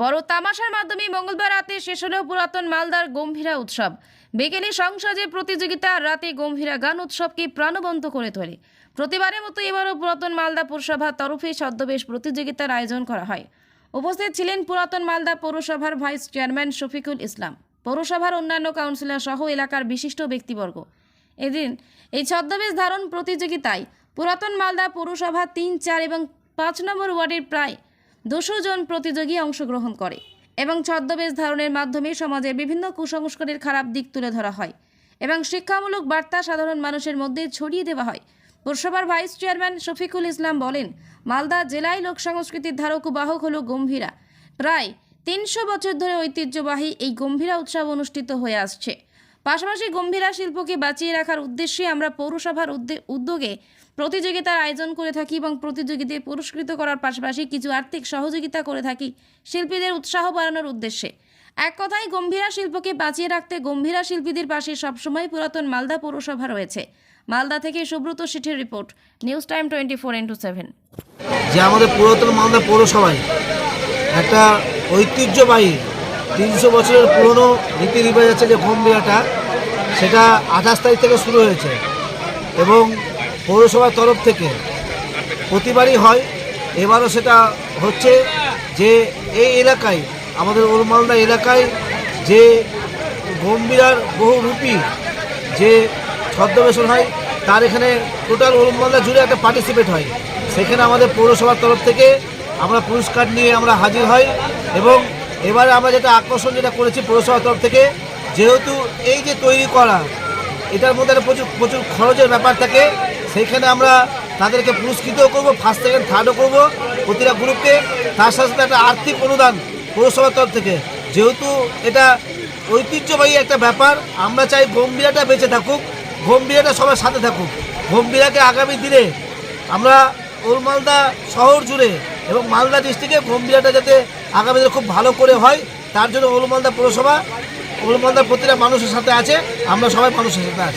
বড় তামাশার মাধ্যমে মঙ্গলবার রাতে শেষ হলো পুরাতন মালদার গম্ভীরা উৎসব। বিকেলে সংসাজে প্রতিযোগিতা, রাতে গম্ভীরা গান উৎসবকে প্রাণবন্ত করে তোলে। প্রতিবারের মতো এবারও পুরাতন মালদা পৌরসভার তরফে ছদ্মবেশ প্রতিযোগিতার আয়োজন করা হয়। উপস্থিত ছিলেন পুরাতন মালদা পৌরসভার ভাইস চেয়ারম্যান শফিকুল ইসলাম। পৌরসভার অন্যান্য কাউন্সিলর সহ এলাকার বিশিষ্ট ব্যক্তিবর্গ। এদিন এই ছদ্মবেশ ধারণ প্রতিযোগিতায় পুরাতন মালদা পৌরসভা তিন, চার এবং পাঁচ নম্বর ওয়ার্ডের প্রায় দুশো জন প্রতিযোগী অংশগ্রহণ করে এবং ছদ্মবেশ ধারণের মাধ্যমে সমাজের বিভিন্ন কুসংস্কারের খারাপ দিক তুলে ধরা হয় এবং শিক্ষামূলক বার্তা সাধারণ মানুষের মধ্যে ছড়িয়ে দেওয়া হয়। পৌরসভার ভাইস চেয়ারম্যান শফিকুল ইসলাম বলেন, মালদা জেলায় লোক সংস্কৃতির ধারক বাহক হল গম্ভীরা। প্রায় তিনশো বছর ধরে ঐতিহ্যবাহী এই গম্ভীরা উৎসব অনুষ্ঠিত হয়ে আসছে। পাশাপাশি গম্ভীরা শিল্পকে বাঁচিয়ে রাখার উদ্দেশ্যে আমরা পৌরসভার উদ্যোগে প্রতিযোগিতার আয়োজন করে থাকি এবং প্রতিযোগীদের পুরস্কৃত করার পাশাপাশি কিছু আর্থিক সহযোগিতা করে থাকি শিল্পীদের উৎসাহ বাড়ানোর উদ্দেশ্যে। এক কথায়, গম্ভীরা শিল্পকে বাঁচিয়ে রাখতে গম্ভীরা শিল্পীদের পাশে সবসময় পুরাতন মালদা পৌরসভা রয়েছে। মালদা থেকে Subrata শেঠের report, news time twenty four into seven. যে আমাদের পুরাতন মালদা পৌরসভায় একটা ঐতিহ্যবাহী তিনশো বছরের পুরনো রীতি রিবাজ আছে যে ঘুম বিয়াটা সেটা আঠাশ তারিখ থেকে শুরু হয়েছে। এবং পৌরসভার তরফ থেকে প্রতিবারই হয়। এবারও সেটা হচ্ছে যে এই এলাকায়, আমাদের ওল মালদা এলাকায় যে গম্ভীরার বহু রূপী যে ছদ্মবেশন হয়, তার এখানে টোটাল ওল মালদা জুড়ে একটা পার্টিসিপেট হয়। সেখানে আমাদের পৌরসভার তরফ থেকে আমরা পুরস্কার নিয়ে আমরা হাজির হই এবং এবারে আমরা যেটা আকর্ষণ যেটা করেছি পৌরসভার তরফ থেকে, যেহেতু এই যে তৈরি করা, এটার মধ্যে একটা প্রচুর প্রচুর খরচের ব্যাপার থাকে, সেইখানে আমরা তাদেরকে পুরস্কৃতও করব ফার্স্ট সেকেন্ড থার্ডও করব প্রতিটা গ্রুপকে তার সাথে সাথে একটা আর্থিক অনুদান পৌরসভার তরফ থেকে। যেহেতু এটা ঐতিহ্যবাহী একটা ব্যাপার, আমরা চাই গম্ভীরাটা বেঁচে থাকুক গম্ভীরাটা সবার সাথে থাকুক। গম্ভীরাকে আগামী দিনে আমরা ওল মালদা শহর জুড়ে এবং মালদা ডিস্ট্রিক্টে গম্ভীরাটা যাতে আগামী দিনে খুব ভালো করে হয়। তার জন্য ওল পুরসভা পৌরসভা ওল প্রতিটা মানুষের সাথে আছে। আমরা সবাই মানুষের সাথে আছি।